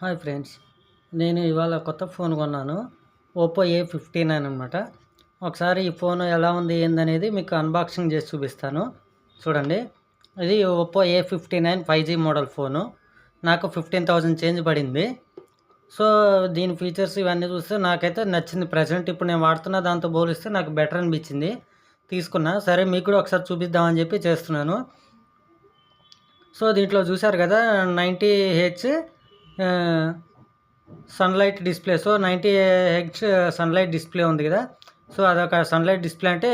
Hi friends నేను ఇవాళ కొత్త ఫోన్ కొన్నాను ఓప్పో ఏ ఫిఫ్టీ నైన్ అనమాట ఒకసారి ఈ ఫోన్ ఎలా ఉంది ఏందనేది మీకు అన్బాక్సింగ్ చేసి చూపిస్తాను. చూడండి ఇది Oppo A fifty nine five G model phone నాకు ఫిఫ్టీన్ థౌజండ్ చేంజ్ పడింది. సో దీని ఫీచర్స్ ఇవన్నీ చూస్తే నాకైతే నచ్చింది. ప్రజెంట్ ఇప్పుడు నేను వాడుతున్న దాంతో పోలిస్తే నాకు బెటర్ అనిపించింది. తీసుకున్నా సరే మీకు కూడా ఒకసారి చూపిద్దామని చెప్పి చేస్తున్నాను. సో దీంట్లో చూశారు కదా ninety H sunlight display so ninety H sunlight display ఉంది కదా. సో అదొక సన్లైట్ డిస్ప్లే అంటే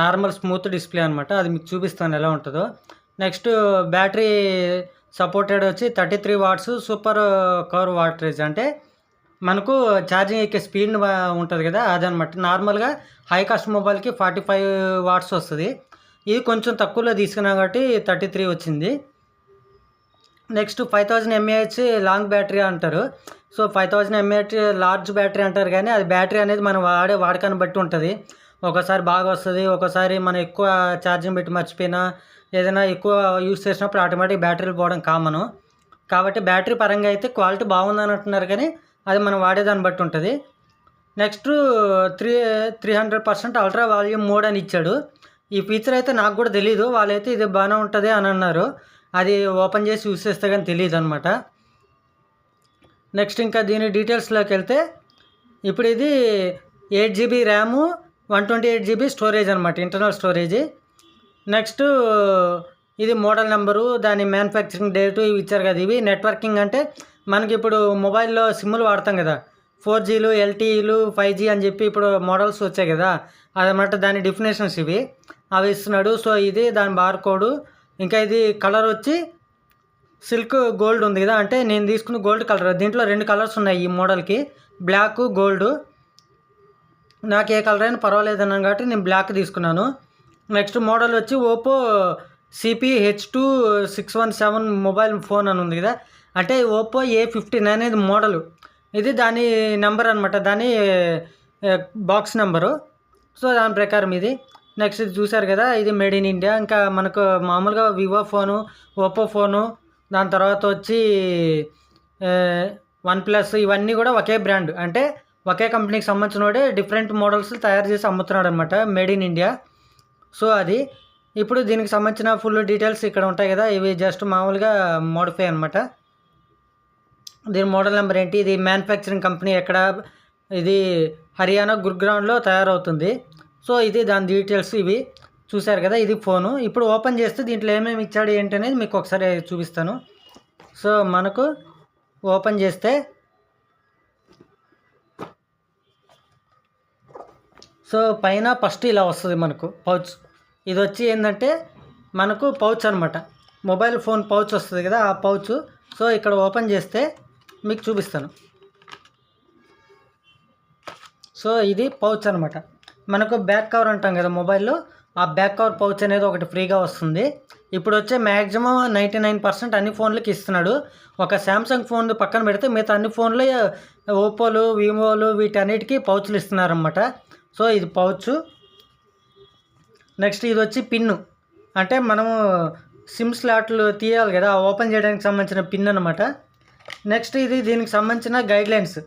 నార్మల్ స్మూత్ డిస్ప్లే అనమాట అది మీకు చూపిస్తాను ఎలా ఉంటుందో. నెక్స్ట్ బ్యాటరీ సపోర్టెడ్ వచ్చి thirty three watts super cover wattage అంటే మనకు ఛార్జింగ్ ఎక్కే స్పీడ్ uh, ఉంటుంది కదా అదనమాట నార్మల్గా హై కాస్ట్ మొబైల్కి ఫార్టీ ఫైవ్ వాట్స్ వస్తుంది. ఇది కొంచెం తక్కువలో తీసుకున్నా కాబట్టి థర్టీ త్రీ వచ్చింది. Next five thousand mAh long battery అంటారు. So five thousand mAh large battery అంటారు కానీ అది బ్యాటరీ అనేది మనం వాడే వాడకాన్ని బట్టి ఉంటుంది. ఒకసారి బాగా వస్తుంది ఒకసారి మనం ఎక్కువ ఛార్జింగ్ పెట్టి మర్చిపోయినా ఏదైనా ఎక్కువ యూస్ చేసినప్పుడు ఆటోమేటిక్ బ్యాటరీలు పోవడం కామను. కాబట్టి బ్యాటరీ పరంగా అయితే క్వాలిటీ బాగుందని అంటున్నారు కానీ అది మనం వాడేదాన్ని బట్టి ఉంటుంది. Next three three hundred percent ultra volume mode అని ఇచ్చాడు. ఈ ఫీచర్ అయితే నాకు కూడా తెలీదు వాళ్ళైతే ఇది బాగానే ఉంటుంది అని అన్నారు. అది ఓపెన్ చేసి యూస్ చేస్తే కానీ తెలియదు అనమాట నెక్స్ట్ ఇంకా దీని డీటెయిల్స్లోకి వెళ్తే ఇప్పుడు ఇది eight GB RAM one twenty eight GB storage అనమాట ఇంటర్నల్ స్టోరేజ్ నెక్స్ట్ ఇది మోడల్ నెంబరు దాని మ్యానుఫ్యాక్చరింగ్ డేటు ఇవి ఇచ్చారు కదా ఇవి నెట్వర్కింగ్ అంటే మనకి ఇప్పుడు మొబైల్లో సిమ్ములు వాడతాం కదా ఫోర్ జీలు ఎల్టీఈలు ఫైవ్ జీ అని చెప్పి ఇప్పుడు మోడల్స్ వచ్చాయి కదా అదనమాట దాని డెఫినేషన్స్ ఇవి. అవి ఇస్తున్నాడు సో ఇది దాని బార్కోడు ఇంకా ఇది కలర్ వచ్చి సిల్క్ గోల్డ్ ఉంది కదా అంటే నేను తీసుకున్న గోల్డ్ కలర్. దీంట్లో రెండు కలర్స్ ఉన్నాయి ఈ మోడల్కి. Black gold. నాకు ఏ కలర్ అయినా పర్వాలేదు అన్నాను కాబట్టి నేను బ్లాక్ తీసుకున్నాను. నెక్స్ట్ మోడల్ వచ్చి Oppo CP H two six one seven mobile phone అని ఉంది కదా. అంటే ఓపో ఏ ఫిఫ్టీ నైన్ అనేది మోడల్. ఇది దాని నెంబర్ అనమాట దాని బాక్స్ నెంబరు. సో దాని ప్రకారం ఇది. నెక్స్ట్ ఇది చూసారు కదా ఇది మేడ్ ఇన్ ఇండియా. ఇంకా మనకు మామూలుగా వివో ఫోను ఒప్పో ఫోను దాని తర్వాత వచ్చి వన్ ప్లస్ ఇవన్నీ కూడా ఒకే బ్రాండ్. అంటే ఒకే కంపెనీకి సంబంధించిన డిఫరెంట్ మోడల్స్ తయారు చేసి అమ్ముతున్నాడు అనమాట మేడ్ ఇన్ ఇండియా. సో అది. ఇప్పుడు దీనికి సంబంధించిన ఫుల్ డీటెయిల్స్ ఇక్కడ ఉంటాయి కదా ఇవి జస్ట్ మామూలుగా మోడిఫై అనమాట దీని మోడల్ నెంబర్ ఏంటి? ఇది మ్యానుఫ్యాక్చరింగ్ కంపెనీ ఎక్కడ? ఇది హర్యానా గుర్గ్రౌండ్లో తయారవుతుంది. సో ఇది దాని డీటెయిల్స్ ఇవి. చూశారు కదా ఇది ఫోను. ఇప్పుడు ఓపెన్ చేస్తే దీంట్లో ఏమేమి ఇచ్చాడు ఏంటి అనేది మీకు ఒకసారి చూపిస్తాను. సో మనకు ఓపెన్ చేస్తే సో పైన ఫస్ట్ ఇలా వస్తుంది మనకు పౌచ్ ఇది వచ్చి ఏంటంటే మనకు పౌచ్ అనమాట మొబైల్ ఫోన్ పౌచ్ వస్తుంది కదా ఆ పౌచ్ సో ఇక్కడ ఓపెన్ చేస్తే మీకు చూపిస్తాను. సో ఇది పౌచ్ అనమాట మనకు బ్యాక్ కవర్ అంటాం కదా మొబైల్లో ఆ బ్యాక్ కవర్ పౌచ్ అనేది ఒకటి ఫ్రీగా వస్తుంది. ఇప్పుడు వచ్చే మ్యాక్సిమం నైంటీ నైన్ పర్సెంట్ అన్ని ఫోన్లకి ఇస్తున్నాడు. ఒక శాంసంగ్ ఫోన్ పక్కన పెడితే మిగతా అన్ని ఫోన్లు ఓపోలు వివోలు వీటన్నిటికీ పౌచ్లు ఇస్తున్నారనమాట సో ఇది పౌచ్. నెక్స్ట్ ఇది వచ్చి పిన్ను అంటే మనము సిమ్ స్లాట్లు తీయాలి కదా ఓపెన్ చేయడానికి సంబంధించిన పిన్ అనమాట నెక్స్ట్ ఇది దీనికి సంబంధించిన గైడ్లైన్స్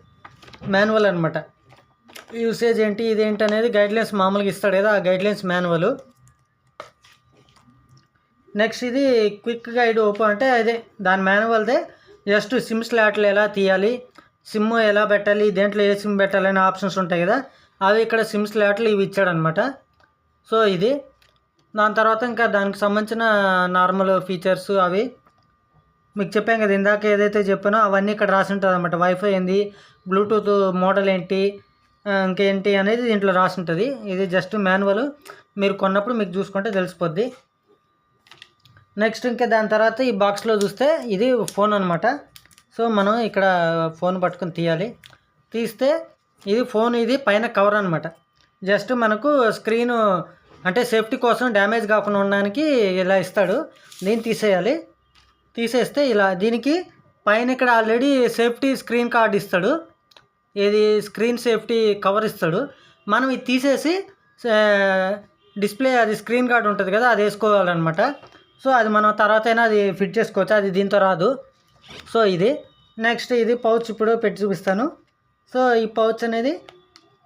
మాన్యువల్ అనమాట యూసేజ్ ఏంటి ఇదేంటి అనేది గైడ్లైన్స్ మామూలుగా ఇస్తాడు కదా ఆ గైడ్లైన్స్ మాన్యువల్ నెక్స్ట్ ఇది క్విక్ గైడ్ ఓపెన్ అంటే అదే దాని మాన్యువల్దే జస్ట్ సిమ్ స్లాట్లు ఎలా తీయాలి సిమ్ ఎలా పెట్టాలి దేంట్లో ఏ సిమ్ పెట్టాలనే ఆప్షన్స్ ఉంటాయి కదా అవి ఇక్కడ సిమ్ స్లాట్లు ఇవి ఇచ్చాడనమాట సో ఇది. దాని తర్వాత ఇంకా దానికి సంబంధించిన నార్మల్ ఫీచర్స్ అవి. మీకు చెప్పాను కదా ఇందాక ఏదైతే చెప్పానో అవన్నీ ఇక్కడ రాసి ఉంటుంది అనమాట వైఫై ఏంది బ్లూటూత్ మోడల్ ఏంటి ఇంకేంటి అనేది దీంట్లో రాసి ఉంటుంది ఇది జస్ట్ మాన్యువల్ మీరు కొన్నప్పుడు మీకు చూసుకుంటే తెలిసిపోద్ది. నెక్స్ట్ ఇంకా దాని తర్వాత ఈ బాక్స్లో చూస్తే ఇది ఫోన్ అనమాట సో మనం ఇక్కడ ఫోన్ పట్టుకొని తీయాలి. తీస్తే ఇది ఫోన్ ఇది పైన కవర్ అనమాట జస్ట్ మనకు స్క్రీన్ అంటే సేఫ్టీ కోసం డ్యామేజ్ కాకుండా ఉండడానికి ఇలా ఇస్తాడు. దీన్ని తీసేయాలి. తీసేస్తే ఇలా దీనికి పైన ఇక్కడ ఆల్రెడీ సేఫ్టీ స్క్రీన్ కార్డ్ ఇస్తాడు. ఏది స్క్రీన్ సేఫ్టీ కవర్ ఇస్తాడు. మనం ఇది తీసేసి డిస్ప్లే అది స్క్రీన్ గార్డ్ ఉంటుంది కదా అది వేసుకోవాలన్నమాట. సో అది మనం తర్వాత అయినా అది ఫిట్ చేసుకోవచ్చు. అది దీంతో రాదు. సో ఇది. నెక్స్ట్ ఇది పౌచ్ ఇప్పుడు పెట్టి చూపిస్తాను. సో ఈ పౌచ్ అనేది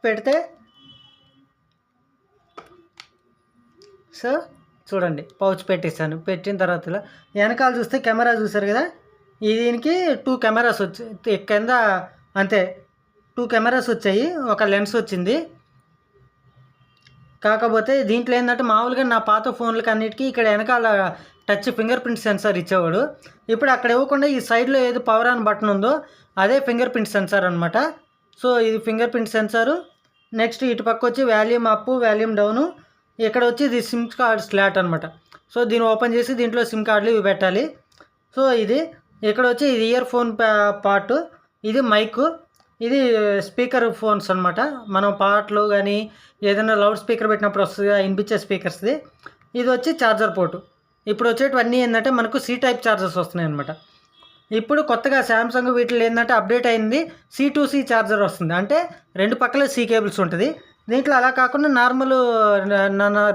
పెడితే సో చూడండి. పౌచ్ పెట్టిస్తాను పెట్టిన తర్వాత వెనకాల చూస్తే కెమెరా చూసారు కదా? ఈ దీనికి టూ కెమెరాస్ వచ్చి కింద అంతే. టూ కెమెరాస్ వచ్చాయి ఒక లెన్స్ వచ్చింది. కాకపోతే దీంట్లో ఏంటంటే మామూలుగా నా పాత ఫోన్లకి అన్నిటికీ ఇక్కడ వెనకాల టచ్ ఫింగర్ ప్రింట్ సెన్సార్ ఇచ్చేవాడు. ఇప్పుడు అక్కడ ఇవ్వకుండా ఈ సైడ్లో ఏది పవర్ ఆన్ బటన్ ఉందో అదే ఫింగర్ ప్రింట్ సెన్సార్ అనమాట సో ఇది ఫింగర్ ప్రింట్ సెన్సారు. నెక్స్ట్ ఇటు పక్క వచ్చి వాల్యూమ్ అప్ వాల్యూమ్ డౌను. ఇక్కడ వచ్చి ఇది సిమ్ కార్డ్ స్లాట్ అనమాట సో దీన్ని ఓపెన్ చేసి దీంట్లో సిమ్ కార్డులు ఇవి పెట్టాలి. సో ఇది ఇక్కడ వచ్చి ఇది ఇయర్ ఫోన్ పార్ట్ ఇది మైక్. ఇది స్పీకర్ ఫోన్స్ అనమాట మనం పాటలు కానీ ఏదైనా లౌడ్ స్పీకర్ పెట్టినప్పుడు వస్తుంది వినిపించే స్పీకర్స్ది. ఇది వచ్చి ఛార్జర్ పోర్టు. ఇప్పుడు వచ్చేటివన్నీ ఏంటంటే మనకు సి టైప్ ఛార్జర్స్ వస్తున్నాయి అనమాట ఇప్పుడు కొత్తగా శాంసంగ్ వీటిలో ఏంటంటే అప్డేట్ అయింది సి టు సి ఛార్జర్ వస్తుంది. అంటే రెండు పక్కల సి కేబుల్స్ ఉంటుంది. దీంట్లో అలా కాకుండా నార్మల్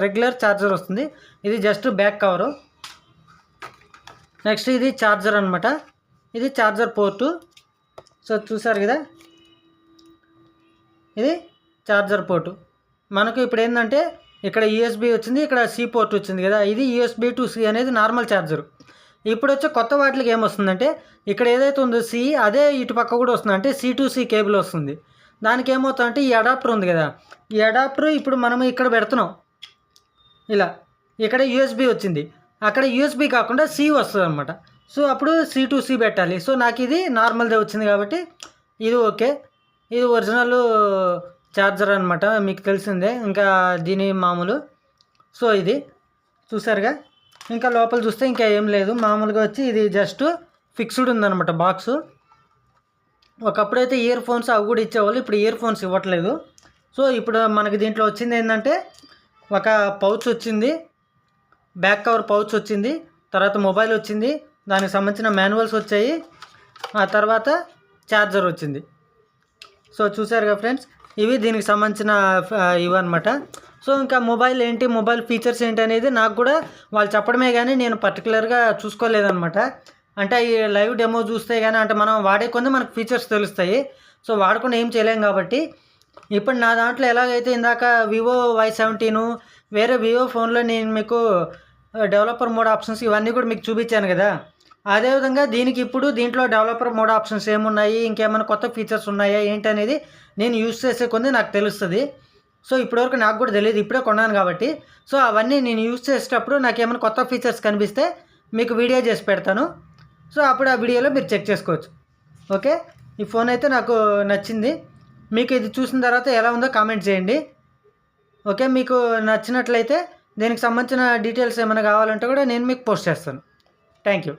రెగ్యులర్ ఛార్జర్ వస్తుంది. ఇది జస్ట్ బ్యాక్ కవరు. నెక్స్ట్ ఇది ఛార్జర్ అనమాట ఇది ఛార్జర్ పోర్టు. సో చూసారు కదా? ఇది ఛార్జర్ పోర్టు. మనకు ఇప్పుడు ఏంటంటే ఇక్కడ యూఎస్బి వచ్చింది ఇక్కడ సి పోర్ట్ వచ్చింది కదా ఇది యూఎస్బి టు సి అనేది నార్మల్ ఛార్జర్ ఇప్పుడు వచ్చే కొత్త వాటికి ఏమొస్తుందంటే ఇక్కడ ఏదైతే ఉందో సి అదే ఇటు పక్క కూడా వస్తుంది అంటే సి టు సి కేబుల్ వస్తుంది. దానికి ఏమవుతుందంటే ఈ అడాప్టర్ ఉంది కదా ఈ అడాప్టర్ ఇప్పుడు మనం ఇక్కడ పెడుతున్నాం. ఇలా ఇక్కడ యూఎస్బి వచ్చింది. అక్కడ యూఎస్బి కాకుండా సి వస్తుంది అనమాట సో అప్పుడు సి టు సి పెట్టాలి. సో నాకు ఇది నార్మల్దే వచ్చింది కాబట్టి ఇది ఓకే. ఇది ఒరిజినల్ ఛార్జర్ అనమాట మీకు తెలిసిందే. ఇంకా దీని మామూలు. సో ఇది చూసారుగా? ఇంకా లోపల చూస్తే ఇంకా ఏం లేదు. మామూలుగా వచ్చి ఇది జస్ట్ ఫిక్స్డ్ ఉందన్నమాట బాక్సు. ఒకప్పుడైతే ఇయర్ ఫోన్స్ అవి కూడా ఇచ్చేవాళ్ళు ఇప్పుడు ఇయర్ ఫోన్స్ ఇవ్వట్లేదు. సో ఇప్పుడు మనకి దీంట్లో వచ్చింది ఏంటంటే ఒక పౌచ్ వచ్చింది బ్యాక్ కవర్ పౌచ్ వచ్చింది తర్వాత మొబైల్ వచ్చింది దానికి సంబంధించిన మాన్యువల్స్ వచ్చాయి ఆ తర్వాత ఛార్జర్ వచ్చింది. సో చూసారుగా ఫ్రెండ్స్ ఇవి దీనికి సంబంధించిన ఇవన్నమాట. సో ఇంకా మొబైల్ ఏంటి మొబైల్ ఫీచర్స్ ఏంటి అనేది నాకు కూడా వాళ్ళు చెప్పడమే కానీ నేను పర్టికులర్గా చూసుకోలేదనమాట అంటే ఈ లైవ్ డెమో చూస్తే కానీ అంటే మనం వాడే కొంది మనకు ఫీచర్స్ తెలుస్తాయి. సో వాడకుండా ఏం చేయలేం కాబట్టి ఇప్పుడు నా దాంట్లో ఎలాగైతే ఇందాక వివో వై సెవెంటీను వేరే వివో ఫోన్లో నేను మీకు డెవలపర్ మోడ్ ఆప్షన్స్ ఇవన్నీ కూడా మీకు చూపించాను కదా. అదేవిధంగా దీనికి ఇప్పుడు దీంట్లో డెవలపర్ మోడ్ ఆప్షన్స్ ఏమున్నాయి? ఇంకేమైనా కొత్త ఫీచర్స్ ఉన్నాయా? ఏంటి అనేది నేను యూస్ చేసే కొంది నాకు తెలుస్తుంది. సో ఇప్పటివరకు నాకు కూడా తెలియదు. ఇప్పుడే కొన్నాను కాబట్టి. సో అవన్నీ నేను యూస్ చేసేటప్పుడు నాకు ఏమైనా కొత్త ఫీచర్స్ కనిపిస్తే మీకు వీడియో చేసి పెడతాను. సో అప్పుడు ఆ వీడియోలో మీరు చెక్ చేసుకోవచ్చు. ఓకే? ఈ ఫోన్ అయితే నాకు నచ్చింది. మీకు ఇది చూసిన తర్వాత ఎలా ఉందో కామెంట్ చేయండి. ఓకే? మీకు నచ్చినట్లయితే దీనికి సంబంధించిన డీటెయిల్స్ ఏమైనా కావాలంటే కూడా నేను మీకు పోస్ట్ చేస్తాను. Thank you